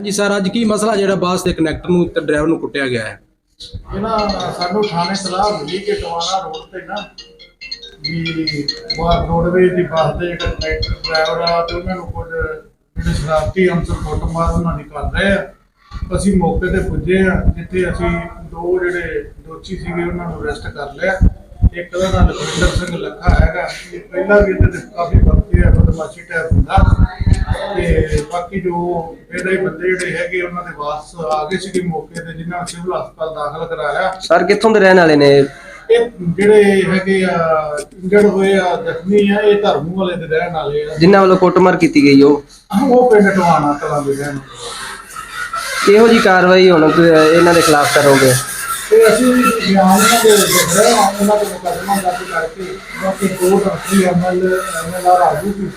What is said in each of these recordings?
ਹਾਂਜੀ ਸਰ, ਅੱਜ ਕੀ ਮਸਲਾ ਜਿਹੜਾ ਬੱਸ ਦੇ ਕਨੈਕਟਰ ਨੂੰ ਤੇ ਡਰਾਈਵਰ ਨੂੰ ਕੁੱਟਿਆ ਗਿਆ ਹੈ? ਇਹਨਾਂ ਸਾਨੂੰ ਥਾਣੇ ਸਲਾਹ ਮਿਲੀ ਕਿ ਟਵਾਣਾ ਰੋਡ ਤੇ ਨਾ ਵੀ ਬਾਹਰ ਰੋਡਵੇਜ ਦੀ ਬੱਸ ਦੇ ਜਿਹੜੇ ਕੰਡਕਟਰ ਡਰਾਈਵਰ ਆ ਤੇ ਉਹਨਾਂ ਨੂੰ ਕੁਝ ਜਿਹੜੇ ਸ਼ਰਾਰਤੀ ਅੰਸਰ ਕੁੱਟਮਾਰ ਉਹਨਾਂ ਦੀ ਕਰ ਰਹੇ ਆ। ਅਸੀਂ ਮੌਕੇ ਤੇ ਪੁੱਜੇ ਆ, ਜਿੱਥੇ ਅਸੀਂ ਦੋ ਜਿਹੜੇ ਦੋਸ਼ੀ ਸੀਗੇ ਉਹਨਾਂ ਨੂੰ ਅਰੈਸਟ ਕਰ ਲਿਆ। ਇੱਕ ਦਾ ਨਾਮ ਲਖਵਿੰਦਰ ਸਿੰਘ ਲੱਖਾ ਹੈਗਾ, ਇਹ ਪਹਿਲਾਂ ਵੀ ਇਹਦੇ ਤੇ ਕਾਫੀ ਵਰਤੇ ਆ ਬਦਮਾਸ਼ੀ ਟੈਪ ਹੁੰਦਾ। ਤੇ ਬਾਕੀ ਜੋ ਇਹਦੇ ਬੰਦੇ ਜਿਹੜੇ ਹੈਗੇ ਉਹਨਾਂ ਦੇ ਵਾਪਸ ਆ ਗਏ ਸੀਗੇ ਮੌਕੇ ਤੇ ਜਿਨ੍ਹਾਂ ਨੂੰ ਸਿਵਲ ਹਸਪਤਾਲ ਦਾਖਲ ਕਰਾਇਆ। ਸਰ ਕਿੱਥੋਂ ਦੇ ਰਹਿਣ ਵਾਲੇ ਨੇ? ਇਹ ਜਿਹੜੇ ਹੈਗੇ ਆ ਇੰਜਰਡ ਹੋਏ ਆ ਜ਼ਖਮੀ ਆ ਇਹ ਧਰਮੂ ਵਾਲੇ ਦੇ ਰਹਿਣ ਵਾਲੇ ਆ। ਜਿਨ੍ਹਾਂ ਵੱਲੋਂ ਕੁੱਟਮਾਰ ਕੀਤੀ ਗਈ ਉਹ? ਉਹ ਪਿੰਡ ਟਵਾਣਾ ਕਲਾਂ ਦੇ ਰਹਿਣ ਕਿਹੋ ਜੀ ਕਾਰਵਾਈ ਹੁਣ ਇਹਨਾਂ ਦੇ ਖਿਲਾਫ ਕਰੋਗੇ? ਤੇ ਅਸੀਂ ਬਿਆਨ ਦੇ ਰਹੇ ਹਾਂ ਉਹਨਾਂ ਦੇ ਮੁਕੱਦਮਾ ਦਰਜ ਕਰਕੇ ਬਾਕੀ ਕੋਰਟ ਅਫਸਰੀ ਅਮਲ ਐਮਐਲਆਰ ਆਜੂ ਕਿ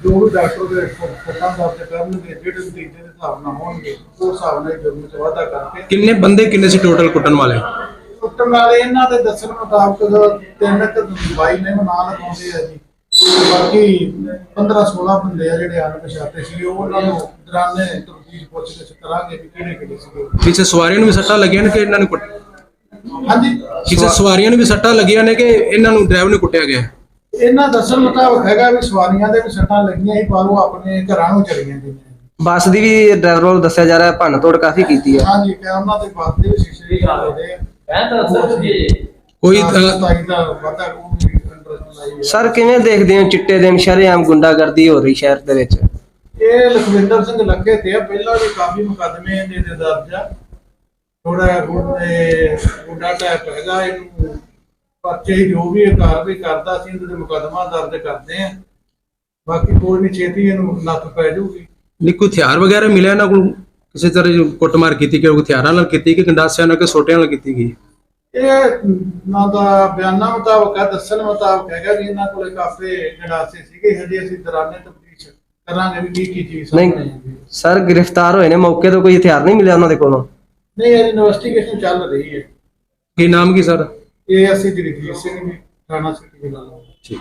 ਜੋ ਵੀ ਡਾਕਟਰ ਦੇ ਫੋਟਾਂ ਦਰਜ ਕਰਨਗੇ ਜਿਹੜੇ ਨਤੀਜੇ ਦੇ ਹਿਸਾਬ ਨਾਲ ਹੋਣਗੇ ਉਸ ਹਿਸਾਬ ਨਾਲ ਜੁਰਮ ਚ ਵਾਧਾ ਕਰਕੇ ਕਿੰਨੇ ਬੰਦੇ ਕਿੰਨੇ ਸੀ ਟੋਟਲ ਕੁੱਟਣ ਵਾਲੇ? ਕੁੱਟਣ ਵਾਲੇ ਇਹਨਾਂ ਦੇ ਦੱਸਣ ਮੁਤਾਬਕ ਤਿੰਨ ਕੁ ਬਾਈ ਨੇ ਨਾਂ ਲਗਾਉਂਦੇ ਆ ਜੀ। ਤੇ ਬਾਕੀ 15 16 ਬੰਦੇ ਆ ਜਿਹੜੇ ਅਣਪਛਾਤੇ ਸੀ ਉਹ ਉਹਨਾਂ ਨੂੰ ਦਰਾਨੇ ਤਫਤੀਸ਼ ਪੁੱਛ ਕੇ ਕਰਾਂਗੇ ਕਿ ਕਿਹੜੇ ਕਿਹੜੇ ਸੀਗੇ ਕਿਸੇ ਸਵਾਰੀਆਂ ਨੂੰ ਵੀ ਸੱਟਾਂ ਲੱਗੀਆਂ ਨੇ ਕਿ ਇਹਨਾਂ ਨੂੰ ਕੁੱਟ ਹਾਂਜੀ। ਕਿਸੇ ਸਵਾਰੀਆਂ ਨੂੰ ਵੀ ਸੱਟਾਂ ਲੱਗੀਆਂ ਨੇ ਕਿ ਇਹਨਾਂ ਨੂੰ ਡਰਾਈਵਰ ਨੂੰ ਕੁੱਟਿਆ ਗਿਆ? ਇਹਨਾਂ ਦੱਸਣ ਮੁਤਾਬਕ ਹੈਗਾ ਵੀ ਸਵਾਰੀਆਂ ਦੇ ਵੀ ਸੱਟਾਂ ਲੱਗੀਆਂ ਸੀ ਪਰ ਉਹ ਆਪਣੇ ਘਰਾਂ ਨੂੰ ਚਲੀਆਂ ਗਈਆਂ ਬੱਸ ਦੀ ਵੀ ਡਰਾਈਵਰ ਵੱਲੋਂ ਦੱਸਿਆ ਜਾ ਰਿਹਾ ਭੰਨ ਤੋੜ ਕਾਫੀ ਕੀਤੀ ਹੈ। ਹਾਂਜੀ ਕਿ ਉਹਨਾਂ ਦੇ ਬਾਤ ਦੇ ਵੀ ਸ਼ੀਸ਼ੇ ਹੀ ਲੱਗਦੇ ਆ ਕੋਈ ਹਾਂ, ਅ, ਸਤਾਈ ਦਾ ਵਾਧਾ ਉਹ ਵੀ ਇੰਟਰਸਟ ਲਾਈ ਹੈ। ਸਰ ਕਿਵੇਂ ਦੇਖਦੇ ਹੋ ਚਿੱਟੇ ਦਿਨ ਸ਼ਰੇਆਮ ਗੁੰਡਾਗਰਦੀ ਹੋ ਰਹੀ ਸ਼ਹਿਰ ਦੇ ਵਿੱਚ? ਇਹ ਲਖਵਿੰਦਰ ਸਿੰਘ ਲੱਗੇ ਤੇ ਆ ਪਹਿਲਾਂ ਵੀ ਕਾਫੀ ਮੁਕੱਦਮੇ ਇਹਦੇ ਦਰਜ ਆ। ਥੋੜਾ ਗੁੰਡਾ ਟਾਈਪ ਹੈਗਾ ਇਹਨੂੰ ਪਰਚੇ ਜੋ ਵੀ ਇਹ ਕਾਰਵਾਈ ਕਰਦਾ ਸੀ ਇਹਦੇ ਮੁਕੱਦਮਾ ਦਰਜ ਕਰਦੇ ਆ ਬਾਕੀ ਕੋਈ ਨਹੀਂ ਛੇਤੀ ਇਹਨੂੰ ਨੱਥ ਪੈ ਜਾਊਗੀ। ਨਹੀਂ ਕੋਈ ਹਥਿਆਰ ਵਗੈਰਾ ਮਿਲਿਆ ਨਾ ਕੋਈ ਕਿਸੇ ਤਰ੍ਹਾਂ ਕੁੱਟਮਾਰ ਕੀਤੀ ਕਿ ਹਥਿਆਰਾਂ ਨਾਲ ਕੀਤੀ ਕਿ ਗੰਡਾਸਿਆਂ ਨਾਲ ਕਿ ਸੋਟਿਆਂ ਨਾਲ ਕੀਤੀ ਗਈ? ਇਹ ਨਾ ਦਾ ਬਿਆਨਾਂ ਮੁਤਾਬਕ ਹੈ ਦੱਸਣ ਮੁਤਾਬਕ ਹੈਗਾ ਵੀ ਇਹਨਾਂ ਕੋਲੇ ਕਾਫੀ ਗੰਡਾਸੇ ਸੀਗੇ ਹਜੇ ਅਸੀਂ ਦਰਾਨੇ ਤਫਤੀਸ਼ ਕਰਾਂਗੇ ਵੀ ਕੀ ਕੀ ਚੀਜ਼ ਨਹੀਂ। ਸਰ ਗ੍ਰਿਫਤਾਰ ਹੋਏ ਨੇ ਮੌਕੇ ਤੋਂ ਕੋਈ ਹਥਿਆਰ ਨਹੀਂ ਮਿਲਿਆ ਉਹਨਾਂ ਦੇ ਕੋਲੋਂ? ਨਹੀਂ ਇਹ ਇਨਵੈਸਟੀਗੇਸ਼ਨ ਚੱਲ ਰਹੀ ਹੈ। ਕੀ ਨਾਮ ਕੀ ਸਰ? ਇਹ ਅਸੀਂ ਜਗਜੀਤ ਸਿੰਘ ਜੀ ਥਾਣਾ ਸਿਟੀ ਦੇ ਨਾਲ ਠੀਕ।